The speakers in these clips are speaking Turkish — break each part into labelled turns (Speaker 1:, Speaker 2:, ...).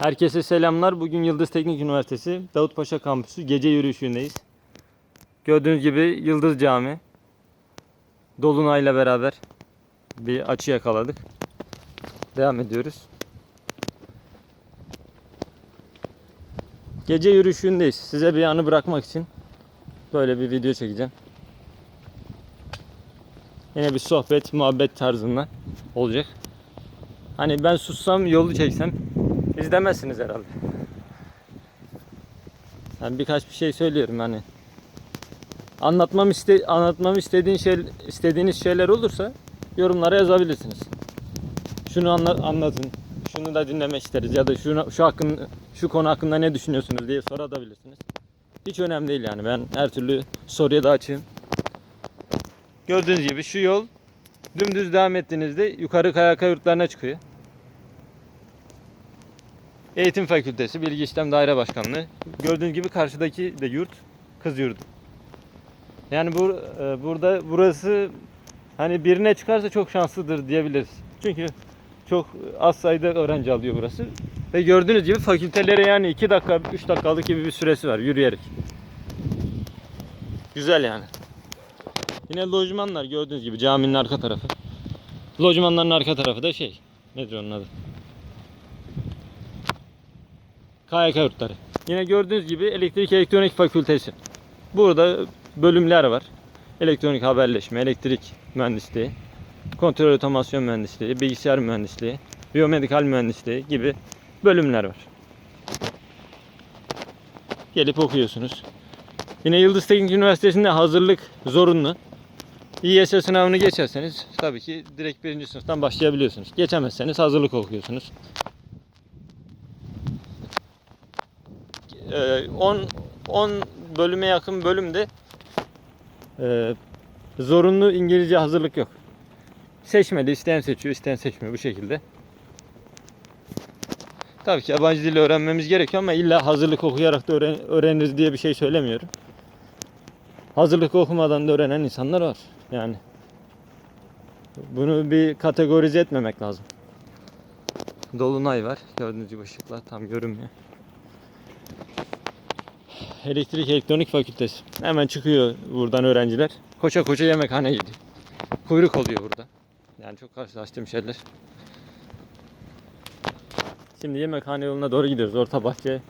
Speaker 1: Herkese selamlar. Bugün Yıldız Teknik Üniversitesi Davutpaşa Kampüsü gece yürüyüşündeyiz. Gördüğünüz gibi Yıldız Cami. Dolunay'la beraber bir açı yakaladık. Devam ediyoruz. Gece yürüyüşündeyiz. Size bir anı bırakmak için böyle bir video çekeceğim. Yine bir sohbet, muhabbet tarzında olacak. Hani ben sussam, yolu çeksem izlemezsiniz herhalde. Yani birkaç bir şey söylüyorum hani. Anlatmam iste anlatmam istediğin şey istediğiniz şeyler olursa yorumlara yazabilirsiniz. Şunu anla- anlatın. Şunu da dinlemek isteriz ya da şunu şu hakkın şu konu hakkında ne düşünüyorsunuz diye sorabilirsiniz. Hiç önemli değil yani. Ben her türlü soruya da açığım. Gördüğünüz gibi şu yol dümdüz devam ettiğinizde yukarı KYK yurtlarına çıkıyor. Eğitim Fakültesi, Bilgi İşlem Daire Başkanlığı. Gördüğünüz gibi karşıdaki de yurt, kız yurdu. Yani bu e, burada burası hani birine çıkarsa çok şanslıdır diyebiliriz. Çünkü çok az sayıda öğrenci alıyor burası. Ve gördüğünüz gibi fakültelere yani 2 dakika, 3 dakikalık gibi bir süresi var yürüyerek. Güzel yani. Yine lojmanlar gördüğünüz gibi caminin arka tarafı. Lojmanların arka tarafı da şey. Nedir onun adı? KYK yurtları. Yine gördüğünüz gibi elektrik elektronik fakültesi. Burada bölümler var. Elektronik haberleşme, elektrik mühendisliği, kontrol otomasyon mühendisliği, bilgisayar mühendisliği, biyomedikal mühendisliği gibi bölümler var. Gelip okuyorsunuz. Yine Yıldız Teknik Üniversitesi'nde hazırlık zorunlu. İYS sınavını geçerseniz tabii ki direkt birinci sınıftan başlayabiliyorsunuz. Geçemezseniz hazırlık okuyorsunuz. 10 10 bölüme yakın bölümde e, zorunlu İngilizce hazırlık yok. Seçmeli, isteyen seçiyor, isteyen seçmiyor bu şekilde. Tabii ki yabancı dili öğrenmemiz gerekiyor ama illa hazırlık okuyarak da öğren- öğreniriz diye bir şey söylemiyorum. Hazırlık okumadan da öğrenen insanlar var. Yani bunu bir kategorize etmemek lazım. Dolunay var. Gördüğünüz gibi ışıklar tam görünmüyor. Elektrik Elektronik Fakültesi. Hemen çıkıyor buradan öğrenciler. Koşa koşa yemekhane gidiyor. Kuyruk oluyor burada. Yani çok karşılaştığım şeyler. Şimdi yemekhane yoluna doğru gidiyoruz. Orta bahçe.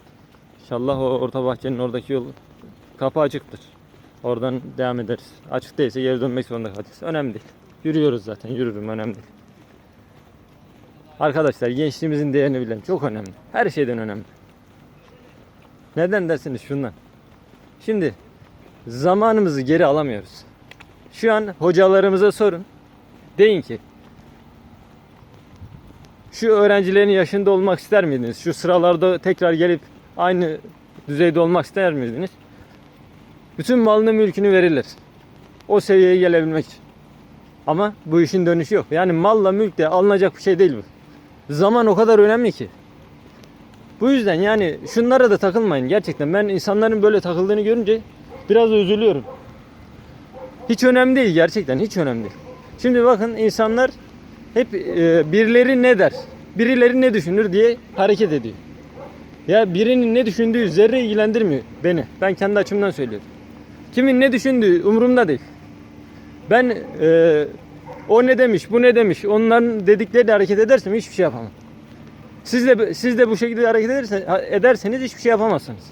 Speaker 1: İnşallah o orta bahçenin oradaki yol kapı açıktır. Oradan devam ederiz. Açık değilse geri dönmek zorunda kalacağız. Önemli değil. Yürüyoruz zaten. Yürürüm önemli değil. Arkadaşlar gençliğimizin değerini bilelim. Çok önemli. Her şeyden önemli. Neden dersiniz şundan. Şimdi zamanımızı geri alamıyoruz. Şu an hocalarımıza sorun. Deyin ki şu öğrencilerin yaşında olmak ister miydiniz? Şu sıralarda tekrar gelip aynı düzeyde olmak ister miydiniz? Bütün malını mülkünü verirler. O seviyeye gelebilmek için. Ama bu işin dönüşü yok. Yani malla mülk de alınacak bir şey değil bu. Zaman o kadar önemli ki. Bu yüzden yani şunlara da takılmayın gerçekten. Ben insanların böyle takıldığını görünce biraz üzülüyorum. Hiç önemli değil gerçekten hiç önemli değil. Şimdi bakın insanlar hep e, birileri ne der, birileri ne düşünür diye hareket ediyor. Ya birinin ne düşündüğü zerre ilgilendirmiyor beni. Ben kendi açımdan söylüyorum. Kimin ne düşündüğü umurumda değil. Ben e, o ne demiş, bu ne demiş, onların dedikleriyle hareket edersem hiçbir şey yapamam. Siz de siz de bu şekilde hareket ederseniz, hiçbir şey yapamazsınız.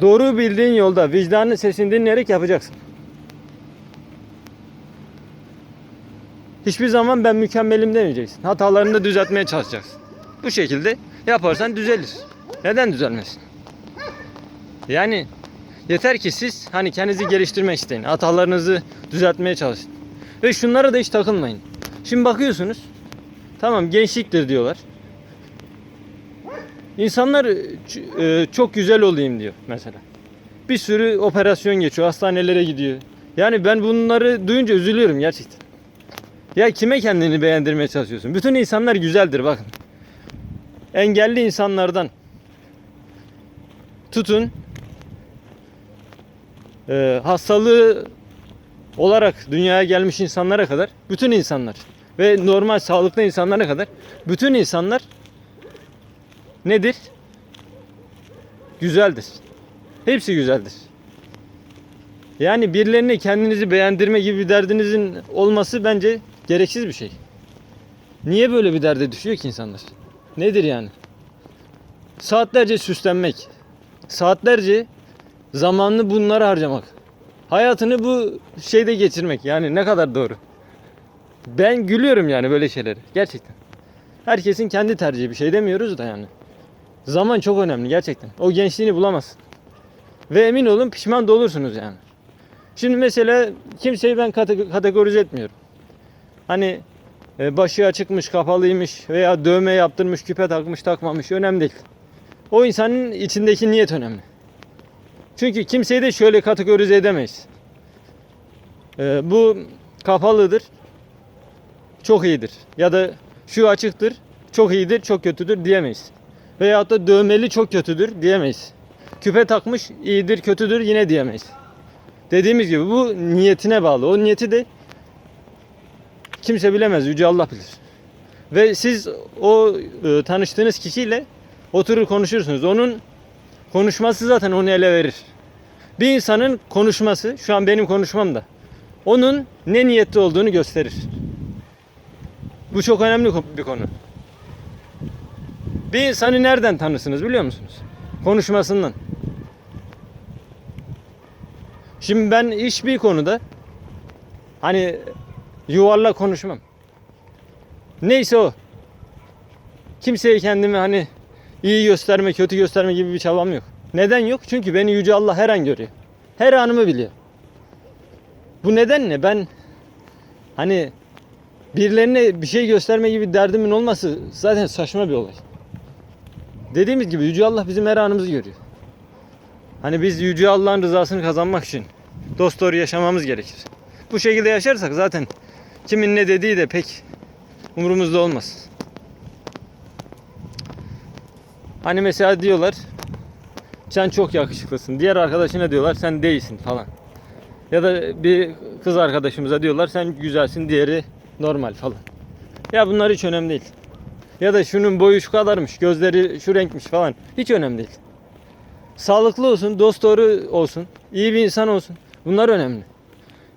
Speaker 1: Doğru bildiğin yolda vicdanın sesini dinleyerek yapacaksın. Hiçbir zaman ben mükemmelim demeyeceksin. Hatalarını da düzeltmeye çalışacaksın. Bu şekilde yaparsan düzelir. Neden düzelmesin? Yani yeter ki siz hani kendinizi geliştirmek isteyin. Hatalarınızı düzeltmeye çalışın. Ve şunlara da hiç takılmayın. Şimdi bakıyorsunuz. Tamam gençliktir diyorlar. İnsanlar e, çok güzel olayım diyor mesela. Bir sürü operasyon geçiyor, hastanelere gidiyor. Yani ben bunları duyunca üzülüyorum gerçekten. Ya kime kendini beğendirmeye çalışıyorsun? Bütün insanlar güzeldir bakın. Engelli insanlardan tutun e, hastalığı olarak dünyaya gelmiş insanlara kadar bütün insanlar ve normal sağlıklı insanlara kadar bütün insanlar nedir? Güzeldir. Hepsi güzeldir. Yani birilerine kendinizi beğendirme gibi bir derdinizin olması bence gereksiz bir şey. Niye böyle bir derde düşüyor ki insanlar? Nedir yani? Saatlerce süslenmek, saatlerce zamanını bunlara harcamak. Hayatını bu şeyde geçirmek. Yani ne kadar doğru. Ben gülüyorum yani böyle şeyleri. Gerçekten. Herkesin kendi tercihi bir şey demiyoruz da yani. Zaman çok önemli gerçekten. O gençliğini bulamazsın. Ve emin olun pişman da olursunuz yani. Şimdi mesela kimseyi ben kate- kategorize etmiyorum. Hani e, başı açıkmış, kapalıymış veya dövme yaptırmış, küpe takmış, takmamış önemli değil. O insanın içindeki niyet önemli. Çünkü kimseyi de şöyle kategorize edemeyiz. E, bu kapalıdır, çok iyidir. Ya da şu açıktır, çok iyidir, çok kötüdür diyemeyiz. Veyahut da dövmeli çok kötüdür diyemeyiz. Küpe takmış iyidir, kötüdür yine diyemeyiz. Dediğimiz gibi bu niyetine bağlı. O niyeti de kimse bilemez. Yüce Allah bilir. Ve siz o e, tanıştığınız kişiyle oturur konuşursunuz. Onun konuşması zaten onu ele verir. Bir insanın konuşması, şu an benim konuşmam da onun ne niyette olduğunu gösterir. Bu çok önemli bir konu. Bir insanı nereden tanırsınız biliyor musunuz? Konuşmasından. Şimdi ben hiçbir konuda hani yuvarlak konuşmam. Neyse o. Kimseye kendimi hani iyi gösterme, kötü gösterme gibi bir çabam yok. Neden yok? Çünkü beni Yüce Allah her an görüyor. Her anımı biliyor. Bu nedenle ben hani birilerine bir şey gösterme gibi derdimin olması zaten saçma bir olay. Dediğimiz gibi Yüce Allah bizim her anımızı görüyor. Hani biz Yüce Allah'ın rızasını kazanmak için dost doğru yaşamamız gerekir. Bu şekilde yaşarsak zaten kimin ne dediği de pek umurumuzda olmaz. Hani mesela diyorlar sen çok yakışıklısın. Diğer arkadaşına diyorlar sen değilsin falan. Ya da bir kız arkadaşımıza diyorlar sen güzelsin diğeri normal falan. Ya bunlar hiç önemli değil. Ya da şunun boyu şu kadarmış, gözleri şu renkmiş falan. Hiç önemli değil. Sağlıklı olsun, dost doğru olsun, iyi bir insan olsun. Bunlar önemli.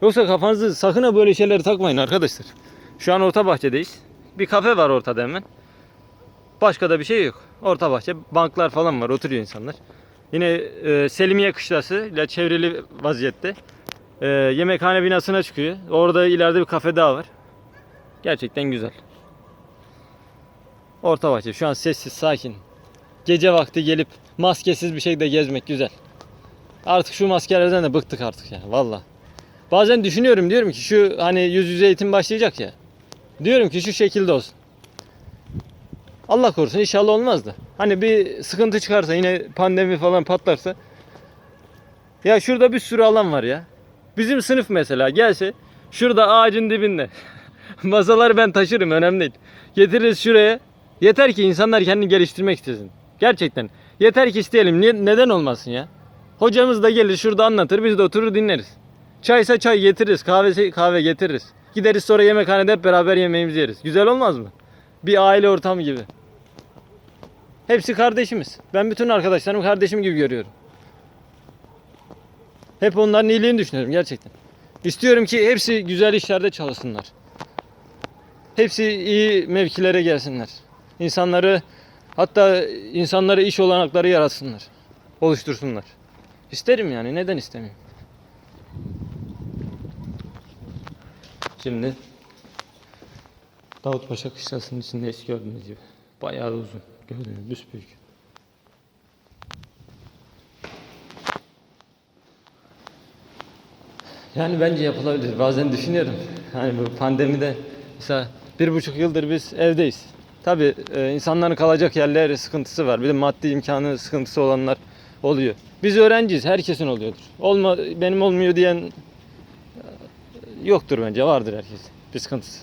Speaker 1: Yoksa kafanızı sakın ha böyle şeyleri takmayın arkadaşlar. Şu an orta bahçedeyiz. Bir kafe var ortada hemen. Başka da bir şey yok. Orta bahçe, banklar falan var, oturuyor insanlar. Yine e, Selimiye Kışlası ile çevrili vaziyette. E, yemekhane binasına çıkıyor. Orada ileride bir kafe daha var. Gerçekten güzel. Orta bahçe şu an sessiz, sakin. Gece vakti gelip maskesiz bir şekilde gezmek güzel. Artık şu maskelerden de bıktık artık ya valla. Bazen düşünüyorum diyorum ki şu hani yüz yüze eğitim başlayacak ya. Diyorum ki şu şekilde olsun. Allah korusun inşallah olmaz da. Hani bir sıkıntı çıkarsa yine pandemi falan patlarsa. Ya şurada bir sürü alan var ya. Bizim sınıf mesela gelse şurada ağacın dibinde. Masaları ben taşırım önemli değil. Getiririz şuraya. Yeter ki insanlar kendini geliştirmek istesin. Gerçekten. Yeter ki isteyelim. Niye- neden olmasın ya? Hocamız da gelir şurada anlatır. Biz de oturur dinleriz. Çaysa çay getiririz. Kahvesi kahve getiririz. Gideriz sonra yemekhanede hep beraber yemeğimizi yeriz. Güzel olmaz mı? Bir aile ortamı gibi. Hepsi kardeşimiz. Ben bütün arkadaşlarımı kardeşim gibi görüyorum. Hep onların iyiliğini düşünüyorum gerçekten. İstiyorum ki hepsi güzel işlerde çalışsınlar. Hepsi iyi mevkilere gelsinler. İnsanları hatta insanlara iş olanakları yaratsınlar. Oluştursunlar. İsterim yani neden istemeyeyim? Şimdi Davutpaşa kışlasının içindeyiz gördüğünüz gibi. Bayağı uzun. Gördüğünüz büsbüyük. Yani bence yapılabilir. Bazen düşünüyorum. Hani bu pandemide mesela bir buçuk yıldır biz evdeyiz. Tabi insanların kalacak yerleri sıkıntısı var. Bir de maddi imkanı sıkıntısı olanlar oluyor. Biz öğrenciyiz. Herkesin oluyordur. Olma, benim olmuyor diyen e, yoktur bence. Vardır herkes. Bir sıkıntısı.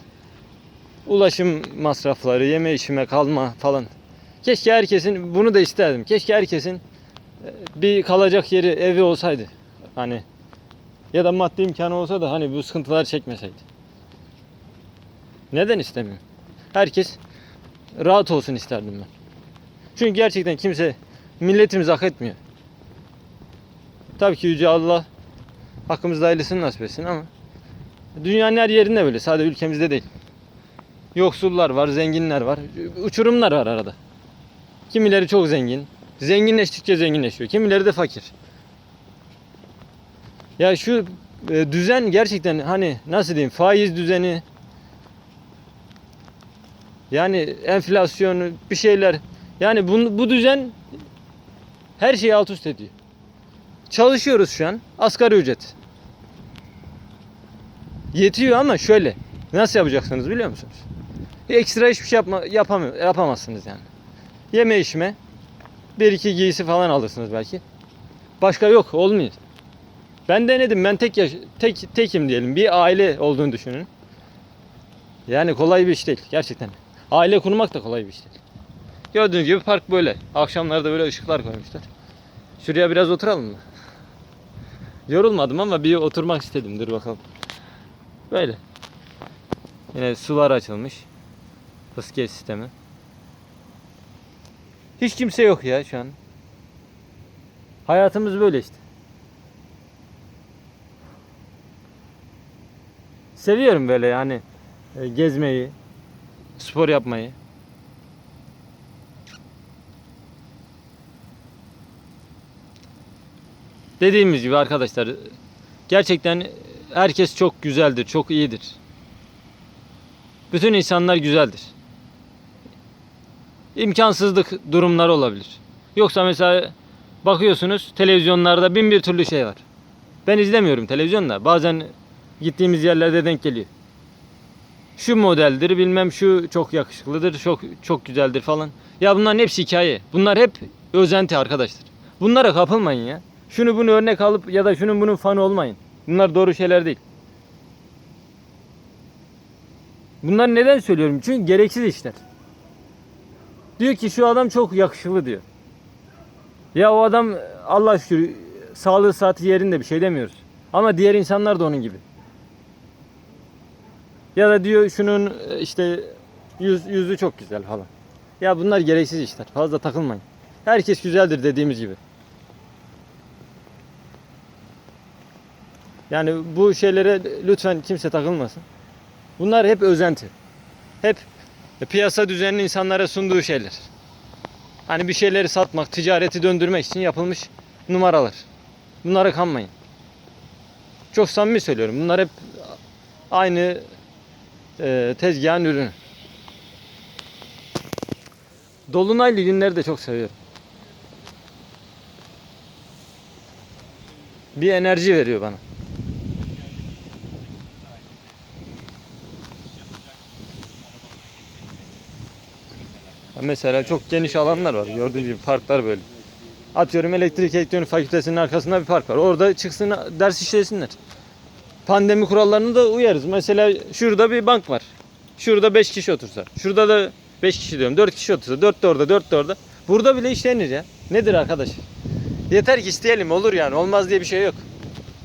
Speaker 1: Ulaşım masrafları, yeme içime kalma falan. Keşke herkesin, bunu da isterdim. Keşke herkesin e, bir kalacak yeri, evi olsaydı. Hani ya da maddi imkanı olsa da hani bu sıkıntılar çekmeseydi. Neden istemiyorum? Herkes rahat olsun isterdim ben. Çünkü gerçekten kimse milletimiz hak etmiyor. Tabii ki Yüce Allah hakkımızda hayırlısını nasip etsin ama dünyanın her yerinde böyle. Sadece ülkemizde değil. Yoksullar var, zenginler var. Uçurumlar var arada. Kimileri çok zengin. Zenginleştikçe zenginleşiyor. Kimileri de fakir. Ya şu e, düzen gerçekten hani nasıl diyeyim faiz düzeni yani enflasyonu bir şeyler yani bu, bu düzen her şeyi alt üst ediyor. Çalışıyoruz şu an asgari ücret. Yetiyor ama şöyle nasıl yapacaksınız biliyor musunuz? Ekstra hiçbir şey yapma, yapamıyor, yapamazsınız yani. Yeme içme bir iki giysi falan alırsınız belki. Başka yok olmuyor. Ben denedim. Ben tek yaş tek tekim diyelim. Bir aile olduğunu düşünün. Yani kolay bir iş değil gerçekten. Aile kurmak da kolay bir iş değil. Gördüğünüz gibi park böyle. Akşamları da böyle ışıklar koymuşlar. Şuraya biraz oturalım mı? Yorulmadım ama bir oturmak istedim. Dur bakalım. Böyle. Yine sular açılmış. Fıskiye sistemi. Hiç kimse yok ya şu an. Hayatımız böyle işte. Seviyorum böyle yani e, gezmeyi, spor yapmayı. Dediğimiz gibi arkadaşlar gerçekten herkes çok güzeldir, çok iyidir. Bütün insanlar güzeldir. İmkansızlık durumları olabilir. Yoksa mesela bakıyorsunuz televizyonlarda bin bir türlü şey var. Ben izlemiyorum televizyonda. Bazen gittiğimiz yerlerde denk geliyor. Şu modeldir, bilmem şu çok yakışıklıdır, çok çok güzeldir falan. Ya bunların hepsi hikaye. Bunlar hep özenti arkadaşlar. Bunlara kapılmayın ya. Şunu bunu örnek alıp ya da şunun bunun fanı olmayın. Bunlar doğru şeyler değil. Bunlar neden söylüyorum? Çünkü gereksiz işler. Diyor ki şu adam çok yakışıklı diyor. Ya o adam Allah şükür sağlığı saati yerinde bir şey demiyoruz. Ama diğer insanlar da onun gibi. Ya da diyor şunun e, işte yüz, yüzü çok güzel falan. Ya bunlar gereksiz işler. Fazla takılmayın. Herkes güzeldir dediğimiz gibi. Yani bu şeylere lütfen kimse takılmasın. Bunlar hep özenti. Hep piyasa düzeninin insanlara sunduğu şeyler. Hani bir şeyleri satmak, ticareti döndürmek için yapılmış numaralar. Bunlara kanmayın. Çok samimi söylüyorum. Bunlar hep aynı e, tezgahın ürünü. Dolunaylı günleri de çok seviyorum. Bir enerji veriyor bana. Mesela çok geniş alanlar var. Gördüğünüz gibi parklar böyle. Atıyorum elektrik elektronik fakültesinin arkasında bir park var. Orada çıksın ders işlesinler. Pandemi kurallarına da uyarız. Mesela şurada bir bank var. Şurada 5 kişi otursa. Şurada da 5 kişi diyorum. 4 kişi otursa. 4 de orada, 4 de orada. Burada bile işlenir ya. Nedir arkadaş? Yeter ki isteyelim olur yani. Olmaz diye bir şey yok.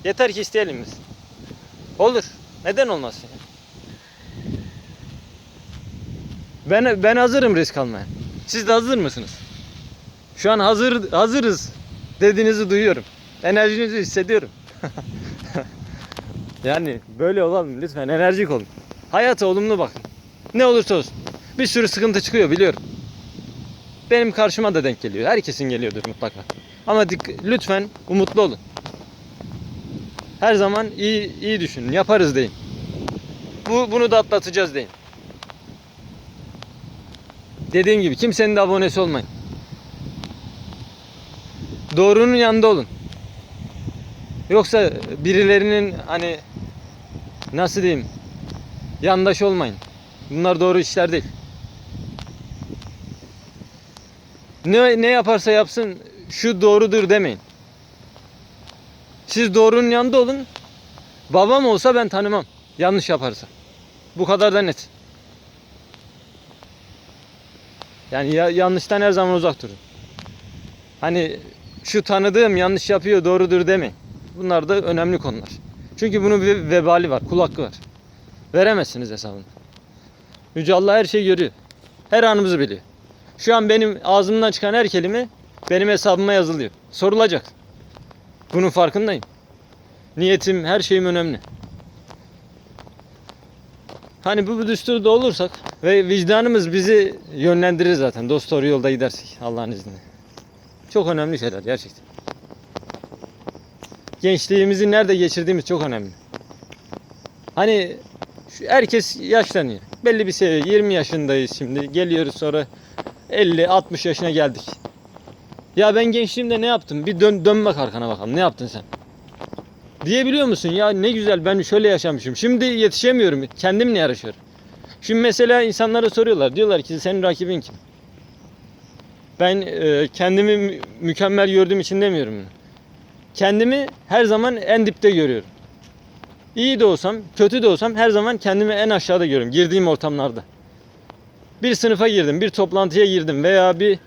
Speaker 1: Yeter ki isteyelim biz. Olur. Neden olmasın? ya? Ben ben hazırım risk almaya. Siz de hazır mısınız? Şu an hazır hazırız dediğinizi duyuyorum. Enerjinizi hissediyorum. yani böyle olalım lütfen enerjik olun. Hayata olumlu bakın. Ne olursa olsun. Bir sürü sıkıntı çıkıyor biliyorum. Benim karşıma da denk geliyor. Herkesin geliyordur mutlaka. Ama dik- lütfen umutlu olun. Her zaman iyi iyi düşünün. Yaparız deyin. Bu bunu da atlatacağız deyin. Dediğim gibi kimsenin de abonesi olmayın. Doğrunun yanında olun. Yoksa birilerinin hani nasıl diyeyim yandaş olmayın. Bunlar doğru işler değil. Ne, ne yaparsa yapsın şu doğrudur demeyin. Siz doğrunun yanında olun. Babam olsa ben tanımam. Yanlış yaparsa. Bu kadar da net. Yani ya, yanlıştan her zaman uzak durun. Hani şu tanıdığım yanlış yapıyor doğrudur demeyin. Bunlar da önemli konular. Çünkü bunun bir vebali var, kul var. Veremezsiniz hesabını. Yüce Allah her şeyi görüyor. Her anımızı biliyor. Şu an benim ağzımdan çıkan her kelime benim hesabıma yazılıyor. Sorulacak. Bunun farkındayım. Niyetim, her şeyim önemli. Hani bu, bu düsturda olursak ve vicdanımız bizi yönlendirir zaten. Dost doğru yolda gidersek Allah'ın izniyle. Çok önemli şeyler gerçekten. Gençliğimizi nerede geçirdiğimiz çok önemli. Hani şu herkes yaşlanıyor. Belli bir seviye 20 yaşındayız şimdi. Geliyoruz sonra 50 60 yaşına geldik. Ya ben gençliğimde ne yaptım? Bir dön dön bak arkana bakalım. Ne yaptın sen? Diyebiliyor musun? Ya ne güzel ben şöyle yaşamışım. Şimdi yetişemiyorum. Kendimle yarışıyorum. Şimdi mesela insanlara soruyorlar. Diyorlar ki senin rakibin kim? Ben e, kendimi mü- mükemmel gördüğüm için demiyorum bunu. Kendimi her zaman en dipte görüyorum. İyi de olsam, kötü de olsam her zaman kendimi en aşağıda görüyorum girdiğim ortamlarda. Bir sınıfa girdim, bir toplantıya girdim veya bir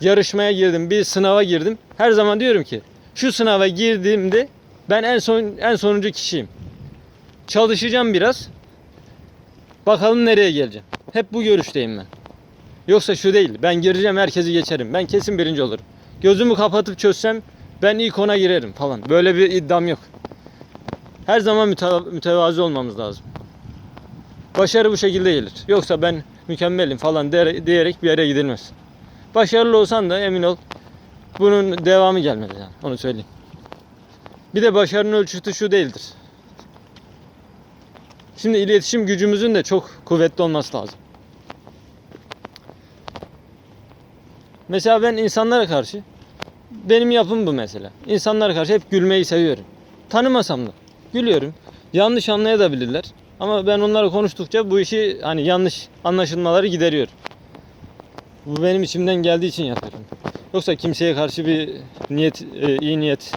Speaker 1: yarışmaya girdim, bir sınava girdim. Her zaman diyorum ki şu sınava girdiğimde ben en son en sonuncu kişiyim. Çalışacağım biraz. Bakalım nereye geleceğim. Hep bu görüşteyim ben. Yoksa şu değil. Ben gireceğim herkesi geçerim. Ben kesin birinci olurum. Gözümü kapatıp çözsem ben ilk ona girerim falan. Böyle bir iddiam yok. Her zaman müte- mütevazi olmamız lazım. Başarı bu şekilde gelir. Yoksa ben mükemmelim falan diyerek bir yere gidilmez. Başarılı olsan da emin ol bunun devamı gelmez yani. Onu söyleyeyim. Bir de başarının ölçütü şu değildir. Şimdi iletişim gücümüzün de çok kuvvetli olması lazım. Mesela ben insanlara karşı benim yapım bu mesela. İnsanlara karşı hep gülmeyi seviyorum. Tanımasam da gülüyorum. Yanlış anlayabilirler. Ama ben onlarla konuştukça bu işi hani yanlış anlaşılmaları gideriyorum. Bu benim içimden geldiği için yapıyorum. Yoksa kimseye karşı bir niyet, e, iyi niyet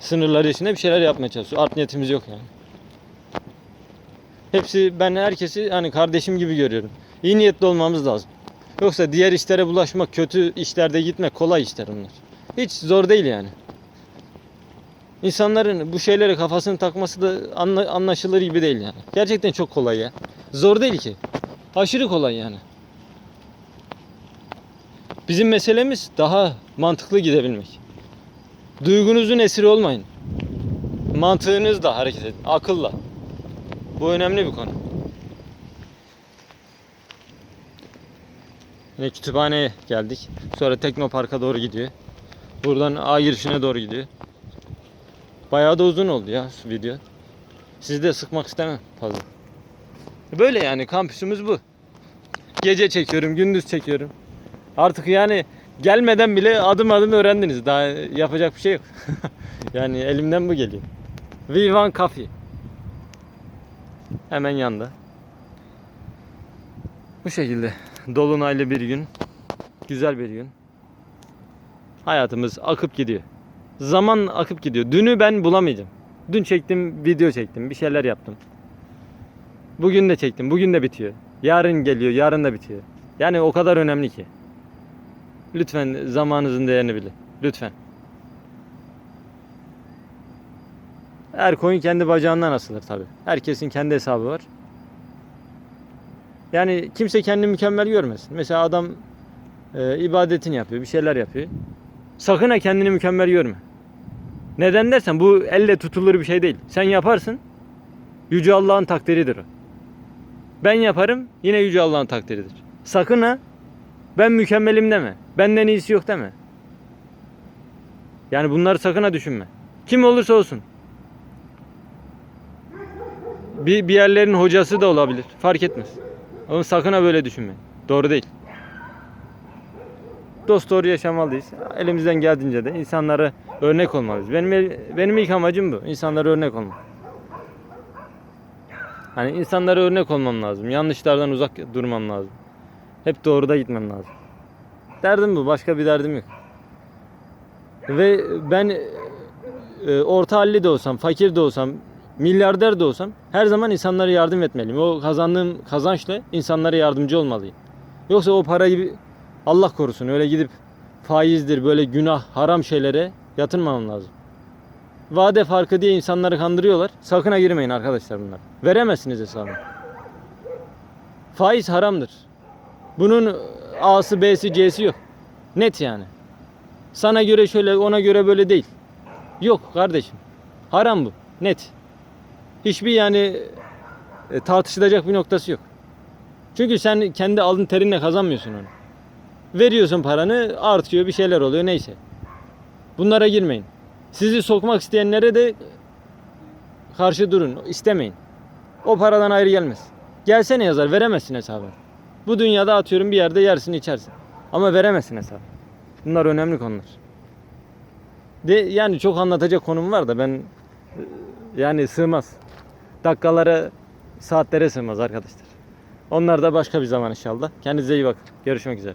Speaker 1: sınırları içinde bir şeyler yapmaya çalışıyor. Art niyetimiz yok yani. Hepsi ben herkesi hani kardeşim gibi görüyorum. İyi niyetli olmamız lazım. Yoksa diğer işlere bulaşmak, kötü işlerde gitmek kolay işler onlar. Hiç zor değil yani. İnsanların bu şeylere kafasını takması da anla- anlaşılır gibi değil yani. Gerçekten çok kolay ya. Zor değil ki. Aşırı kolay yani. Bizim meselemiz daha mantıklı gidebilmek. Duygunuzun esiri olmayın. Mantığınızla hareket edin. Akılla. Bu önemli bir konu. Yine kütüphaneye geldik. Sonra Teknopark'a doğru gidiyor. Buradan A girişine doğru gidiyor. Bayağı da uzun oldu ya video. Sizi de sıkmak istemem fazla. Böyle yani kampüsümüz bu. Gece çekiyorum, gündüz çekiyorum. Artık yani gelmeden bile adım adım öğrendiniz. Daha yapacak bir şey yok. yani elimden bu geliyor. Vivan Coffee. Hemen yanda. Bu şekilde dolunaylı bir gün. Güzel bir gün. Hayatımız akıp gidiyor. Zaman akıp gidiyor. Dünü ben bulamayacağım. Dün çektim, video çektim, bir şeyler yaptım. Bugün de çektim, bugün de bitiyor. Yarın geliyor, yarın da bitiyor. Yani o kadar önemli ki. Lütfen zamanınızın değerini bilin. Lütfen. Her koyun kendi bacağından asılır tabi. Herkesin kendi hesabı var. Yani kimse kendini mükemmel görmesin. Mesela adam e, ibadetini yapıyor, bir şeyler yapıyor. Sakın ha kendini mükemmel görme. Neden dersen bu elle tutulur bir şey değil. Sen yaparsın. Yüce Allah'ın takdiridir o. Ben yaparım yine Yüce Allah'ın takdiridir. Sakın ha ben mükemmelim deme. Benden iyisi yok deme. Yani bunları sakın ha düşünme. Kim olursa olsun. Bir, bir yerlerin hocası da olabilir. Fark etmez. Ama sakın ha böyle düşünme. Doğru değil. Dost doğru yaşamalıyız. Elimizden geldiğince de insanlara örnek olmalıyız. Benim benim ilk amacım bu. İnsanlara örnek olmak. Hani insanlara örnek olmam lazım. Yanlışlardan uzak durmam lazım. Hep doğruda gitmem lazım. Derdim bu. Başka bir derdim yok. Ve ben e, orta halli de olsam, fakir de olsam, milyarder de olsam her zaman insanlara yardım etmeliyim. O kazandığım kazançla insanlara yardımcı olmalıyım. Yoksa o parayı Allah korusun öyle gidip faizdir böyle günah, haram şeylere yatırmamam lazım. Vade farkı diye insanları kandırıyorlar. Sakın ha girmeyin arkadaşlar bunlar. Veremezsiniz hesabını. Faiz haramdır. Bunun A'sı B'si C'si yok. Net yani. Sana göre şöyle ona göre böyle değil. Yok kardeşim. Haram bu. Net. Hiçbir yani e, tartışılacak bir noktası yok. Çünkü sen kendi alın terinle kazanmıyorsun onu. Veriyorsun paranı artıyor bir şeyler oluyor neyse. Bunlara girmeyin. Sizi sokmak isteyenlere de karşı durun. istemeyin. O paradan ayrı gelmez. Gelsene yazar veremezsin hesabı. Bu dünyada atıyorum bir yerde yersin içersin. Ama veremezsin hesabı. Bunlar önemli konular. De yani çok anlatacak konum var da ben yani sığmaz. Dakikalara, saatlere sığmaz arkadaşlar. Onlar da başka bir zaman inşallah. Kendinize iyi bakın. Görüşmek üzere.